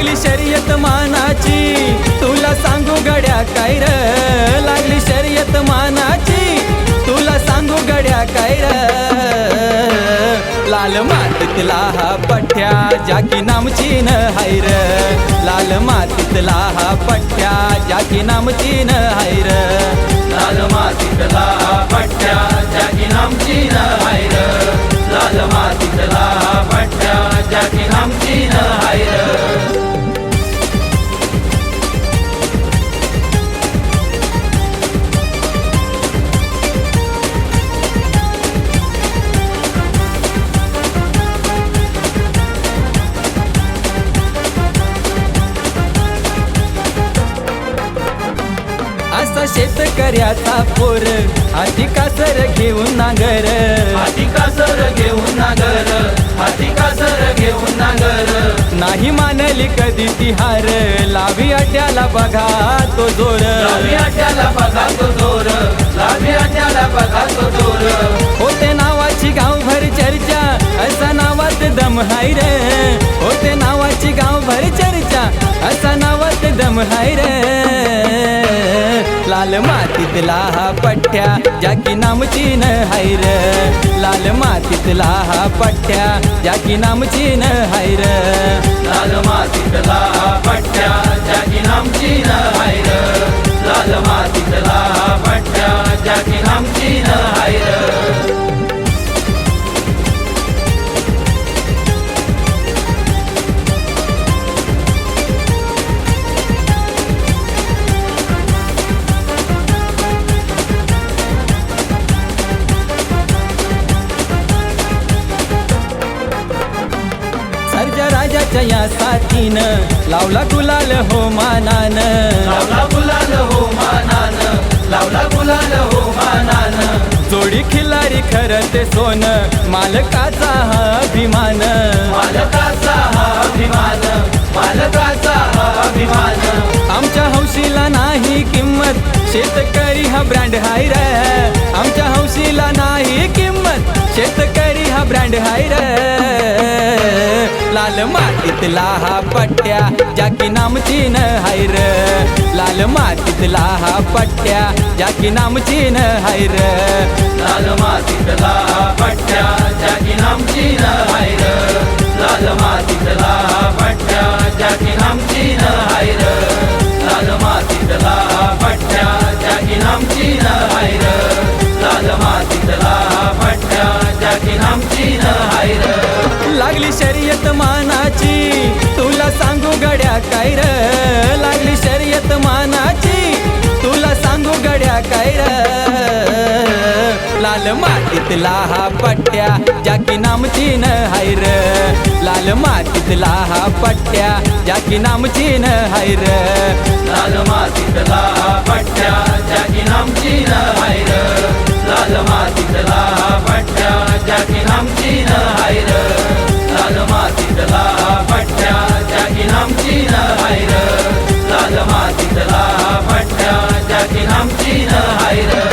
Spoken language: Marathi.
लागली शर्यत मानाची. तुला सांगू गड्या काय र? लागली शर्यत मानाची. तुला सांगू गड्या काय र? लाल मातीतला हा पठ्या जाकी नामची न हायर लाल मातीतला हा पठ्या जाकी नामची न हायर लाल मातीतला हा पठ्या जाकी नामची न हायर लाल मातीतला हा पठ्या जाकी नामची न हायर असा शेतकऱ्याचा पोर. हाती कासर घेऊन नांगर. हाती कासर घेऊन नागर. हाती कासर घेऊन नागर. नाही मानली कधी ती हार. लावी अड्याला बघा तो जोर. लावी आट्याला बघा तो जोर. लावी आट्याला बघा तो जोर. होते नावाची गावभर चर्चा. असा नावात दम हाय रे. होते नावाची गावभर चर्चा. असा नावात दम हाय रे. लाल मातीतला हा पठ्या जाकी नामची न हैर लाल मातीतला हा पठ्या जाकी नामची न हैर लाल मातीतला पट्ट्या जागी नामची न सर्जा राजाच्या या साथीनं. लावला गुलाल हो मानान. लावला गुलाल हो मानान. लावला गुलाल हो मानान. जोडी खिलारी खरं ते सोन. मालकाचा हा अभिमान. मालकाचा हा अभिमान. मालकाचा हा अभिमान. आमच्या हौशीला नाही किंमत. शेतकरी हा ब्रँड हाय रे. आमच्या लाल मातीतला हा पट्ट्या जाकी नामची न हायर लाल मातीतला हा पट्ट्या जाकी नामची न हायर लाल मातीतला पट्ट्या जागी नामची न हायर लाल मातीतला पट्ट्या जागी नामची न हायर लाल मातीतला पट्ट्या जागी नामची न हायर लाल मातीतला पट्ट्या जागी नामची काय र? लागली शर्यत मानाची. तुला सांगू गड्या काय र? लाल मातीतला हा पट्ट्या जाकी नामची न हाय र. लाल मातीतला हा पट्ट्या जाकी नामची न हाय र. लाल मातीतला पट्ट्या जाकी नामची न हायर लाल मातीतला लाल मातीतला पट्ट्या जागी आमची न हायर